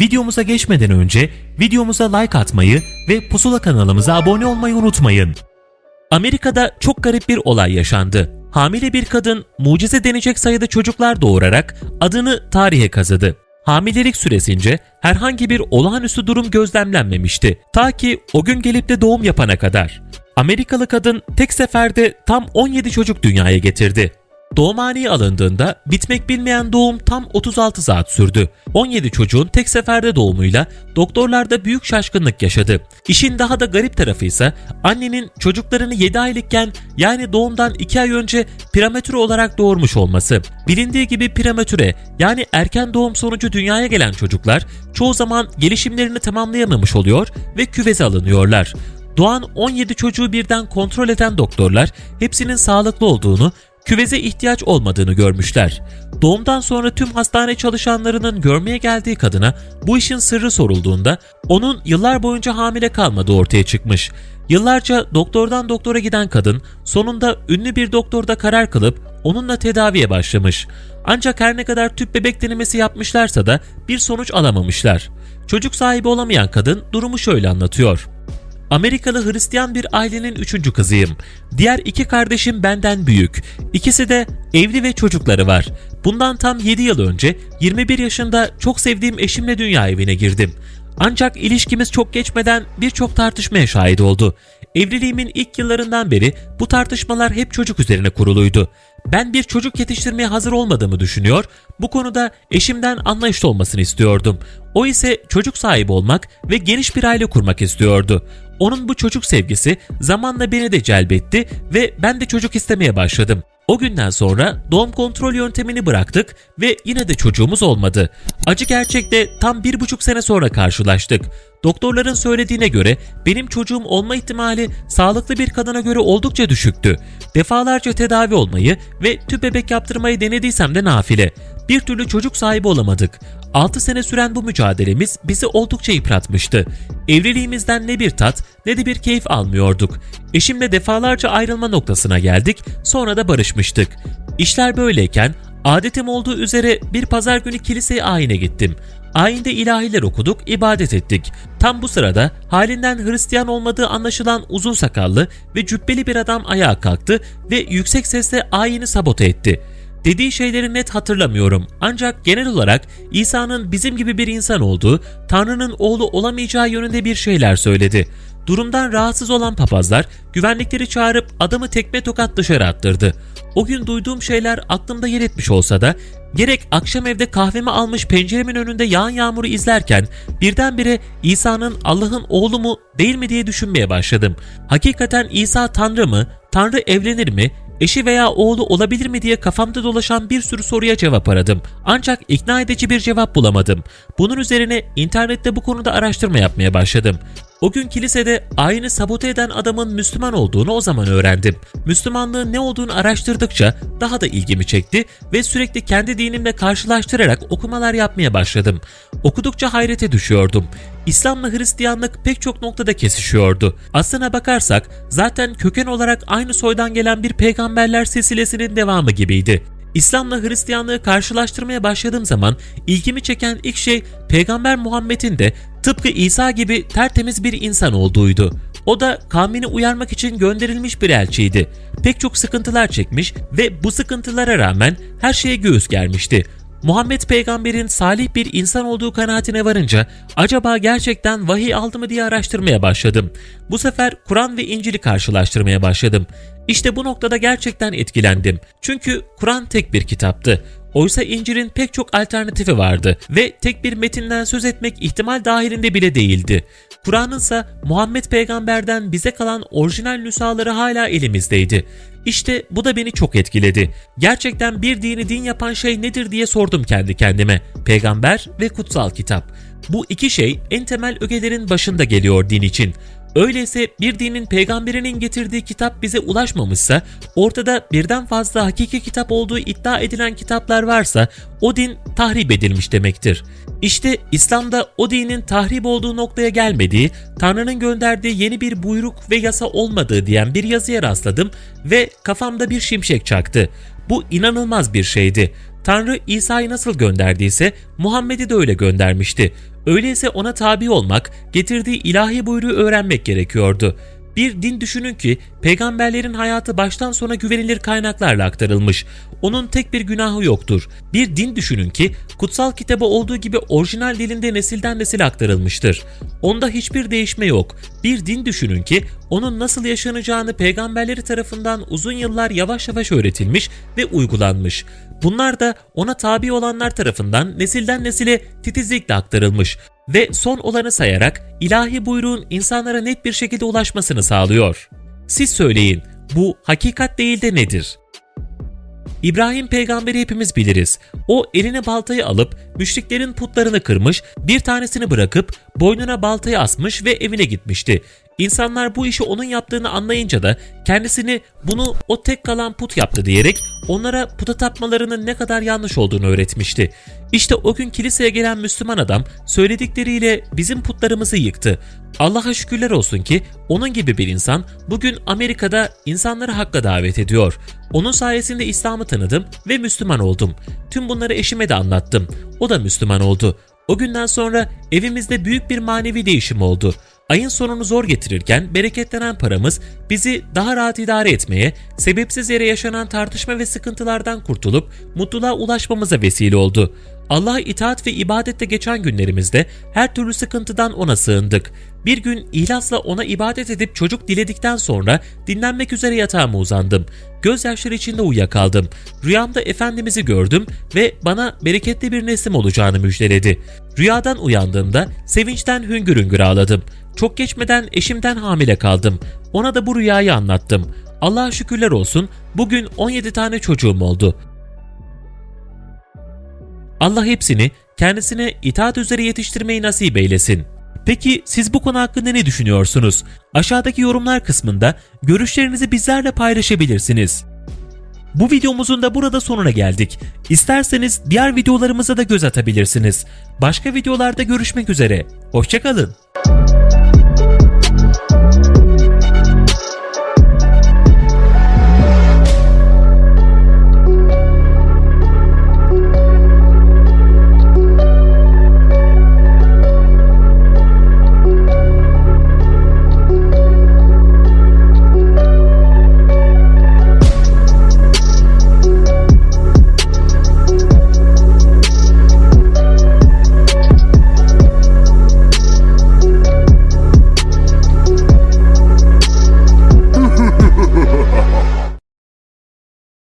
Videomuza geçmeden önce videomuza like atmayı ve Pusula kanalımıza abone olmayı unutmayın. Amerika'da çok garip bir olay yaşandı. Hamile bir kadın mucize denecek sayıda çocuklar doğurarak adını tarihe kazıdı. Hamilelik süresince herhangi bir olağanüstü durum gözlemlenmemişti. Ta ki o gün gelip de doğum yapana kadar. Amerikalı kadın tek seferde tam 17 çocuk dünyaya getirdi. Doğumhaneye alındığında bitmek bilmeyen doğum tam 36 saat sürdü. 17 çocuğun tek seferde doğumuyla doktorlar da büyük şaşkınlık yaşadı. İşin daha da garip tarafı ise annenin çocuklarını 7 aylıkken yani doğumdan 2 ay önce prematüre olarak doğurmuş olması. Bilindiği gibi prematüre yani erken doğum sonucu dünyaya gelen çocuklar çoğu zaman gelişimlerini tamamlayamamış oluyor ve küveze alınıyorlar. Doğan 17 çocuğu birden kontrol eden doktorlar hepsinin sağlıklı olduğunu, küveze ihtiyaç olmadığını görmüşler. Doğumdan sonra tüm hastane çalışanlarının görmeye geldiği kadına bu işin sırrı sorulduğunda onun yıllar boyunca hamile kalmadığı ortaya çıkmış. Yıllarca doktordan doktora giden kadın sonunda ünlü bir doktorda karar kılıp onunla tedaviye başlamış. Ancak her ne kadar tüp bebek denemesi yapmışlarsa da bir sonuç alamamışlar. Çocuk sahibi olamayan kadın durumu şöyle anlatıyor. Amerikalı Hristiyan bir ailenin üçüncü kızıyım. Diğer iki kardeşim benden büyük. İkisi de evli ve çocukları var. Bundan tam 7 yıl önce 21 yaşında çok sevdiğim eşimle dünya evine girdim. Ancak ilişkimiz çok geçmeden birçok tartışmaya şahit oldu. Evliliğimin ilk yıllarından beri bu tartışmalar hep çocuk üzerine kuruluydu. Ben bir çocuk yetiştirmeye hazır olmadığımı düşünüyor, bu konuda eşimden anlayışlı olmasını istiyordum. O ise çocuk sahibi olmak ve geniş bir aile kurmak istiyordu. Onun bu çocuk sevgisi zamanla beni de celbetti ve ben de çocuk istemeye başladım. O günden sonra doğum kontrol yöntemini bıraktık ve yine de çocuğumuz olmadı. Acı gerçekte tam bir buçuk sene sonra karşılaştık. Doktorların söylediğine göre benim çocuğum olma ihtimali sağlıklı bir kadına göre oldukça düşüktü. Defalarca tedavi olmayı ve tüp bebek yaptırmayı denediysem de nafile. Bir türlü çocuk sahibi olamadık. 6 sene süren bu mücadelemiz bizi oldukça yıpratmıştı. Evliliğimizden ne bir tat ne de bir keyif almıyorduk. Eşimle defalarca ayrılma noktasına geldik, sonra da barışmıştık. İşler böyleyken adetim olduğu üzere bir pazar günü kiliseye ayine gittim. Ayinde ilahiler okuduk, ibadet ettik. Tam bu sırada halinden Hristiyan olmadığı anlaşılan uzun sakallı ve cübbeli bir adam ayağa kalktı ve yüksek sesle ayini sabote etti. Dediği şeyleri net hatırlamıyorum ancak genel olarak İsa'nın bizim gibi bir insan olduğu, Tanrı'nın oğlu olamayacağı yönünde bir şeyler söyledi. Durumdan rahatsız olan papazlar güvenlikleri çağırıp adamı tekme tokat dışarı attırdı. O gün duyduğum şeyler aklımda yer etmiş olsa da gerek akşam evde kahvemi almış penceremin önünde yağan yağmuru izlerken birdenbire İsa'nın Allah'ın oğlu mu değil mi diye düşünmeye başladım. Hakikaten İsa Tanrı mı? Tanrı evlenir mi? Eşi veya oğlu olabilir mi diye kafamda dolaşan bir sürü soruya cevap aradım. Ancak ikna edici bir cevap bulamadım. Bunun üzerine internette bu konuda araştırma yapmaya başladım. O gün kilisede ayini sabote eden adamın Müslüman olduğunu o zaman öğrendim. Müslümanlığın ne olduğunu araştırdıkça daha da ilgimi çekti ve sürekli kendi dinimle karşılaştırarak okumalar yapmaya başladım. Okudukça hayrete düşüyordum. İslam'la Hristiyanlık pek çok noktada kesişiyordu. Aslına bakarsak zaten köken olarak aynı soydan gelen bir peygamberler silsilesinin devamı gibiydi. İslam'la Hristiyanlığı karşılaştırmaya başladığım zaman ilgimi çeken ilk şey Peygamber Muhammed'in de tıpkı İsa gibi tertemiz bir insan olduğuydu. O da kavmini uyarmak için gönderilmiş bir elçiydi. Pek çok sıkıntılar çekmiş ve bu sıkıntılara rağmen her şeye göğüs germişti. Muhammed peygamberin salih bir insan olduğu kanaatine varınca acaba gerçekten vahiy aldı mı diye araştırmaya başladım. Bu sefer Kur'an ve İncil'i karşılaştırmaya başladım. İşte bu noktada gerçekten etkilendim. Çünkü Kur'an tek bir kitaptı. Oysa İncil'in pek çok alternatifi vardı ve tek bir metinden söz etmek ihtimal dahilinde bile değildi. Kur'an'ın ise Muhammed peygamberden bize kalan orijinal nüshaları hala elimizdeydi. İşte bu da beni çok etkiledi. Gerçekten bir dini din yapan şey nedir diye sordum kendi kendime. Peygamber ve kutsal kitap. Bu iki şey en temel ögelerin başında geliyor din için. Öyleyse bir dinin peygamberinin getirdiği kitap bize ulaşmamışsa, ortada birden fazla hakiki kitap olduğu iddia edilen kitaplar varsa o din tahrip edilmiş demektir. İşte İslam'da o dinin tahrip olduğu noktaya gelmediği, Tanrı'nın gönderdiği yeni bir buyruk ve yasa olmadığı diyen bir yazıya rastladım ve kafamda bir şimşek çaktı. Bu inanılmaz bir şeydi. Tanrı İsa'yı nasıl gönderdiyse Muhammed'i de öyle göndermişti. Öyleyse ona tabi olmak, getirdiği ilahi buyruğu öğrenmek gerekiyordu. Bir din düşünün ki peygamberlerin hayatı baştan sona güvenilir kaynaklarla aktarılmış. Onun tek bir günahı yoktur. Bir din düşünün ki kutsal kitabı olduğu gibi orijinal dilinde nesilden nesile aktarılmıştır. Onda hiçbir değişme yok. Bir din düşünün ki onun nasıl yaşanacağını peygamberleri tarafından uzun yıllar yavaş yavaş öğretilmiş ve uygulanmış. Bunlar da ona tabi olanlar tarafından nesilden nesile titizlikle aktarılmış ve son olanı sayarak ilahi buyruğun insanlara net bir şekilde ulaşmasını sağlıyor. Siz söyleyin, bu hakikat değil de nedir? İbrahim peygamberi hepimiz biliriz. O eline baltayı alıp müşriklerin putlarını kırmış, bir tanesini bırakıp boynuna baltayı asmış ve evine gitmişti. İnsanlar bu işi onun yaptığını anlayınca da kendisini bunu o tek kalan put yaptı diyerek onlara puta tapmalarının ne kadar yanlış olduğunu öğretmişti. İşte o gün kiliseye gelen Müslüman adam söyledikleriyle bizim putlarımızı yıktı. Allah'a şükürler olsun ki onun gibi bir insan bugün Amerika'da insanları hakka davet ediyor. Onun sayesinde İslam'ı tanıdım ve Müslüman oldum. Tüm bunları eşime de anlattım. O da Müslüman oldu. O günden sonra evimizde büyük bir manevi değişim oldu. Ayın sonunu zor getirirken bereketlenen paramız bizi daha rahat idare etmeye, sebepsiz yere yaşanan tartışma ve sıkıntılardan kurtulup mutluluğa ulaşmamıza vesile oldu. Allah'a itaat ve ibadette geçen günlerimizde her türlü sıkıntıdan ona sığındık. Bir gün ihlasla ona ibadet edip çocuk diledikten sonra dinlenmek üzere yatağıma uzandım. Gözyaşları içinde uyuyakaldım. Rüyamda Efendimiz'i gördüm ve bana bereketli bir nesim olacağını müjdeledi. Rüyadan uyandığımda sevinçten hüngür hüngür ağladım. Çok geçmeden eşimden hamile kaldım. Ona da bu rüyayı anlattım. Allah'a şükürler olsun bugün 17 tane çocuğum oldu. Allah hepsini kendisine itaat üzere yetiştirmeyi nasip eylesin. Peki siz bu konu hakkında ne düşünüyorsunuz? Aşağıdaki yorumlar kısmında görüşlerinizi bizlerle paylaşabilirsiniz. Bu videomuzun da burada sonuna geldik. İsterseniz diğer videolarımıza da göz atabilirsiniz. Başka videolarda görüşmek üzere. Hoşçakalın.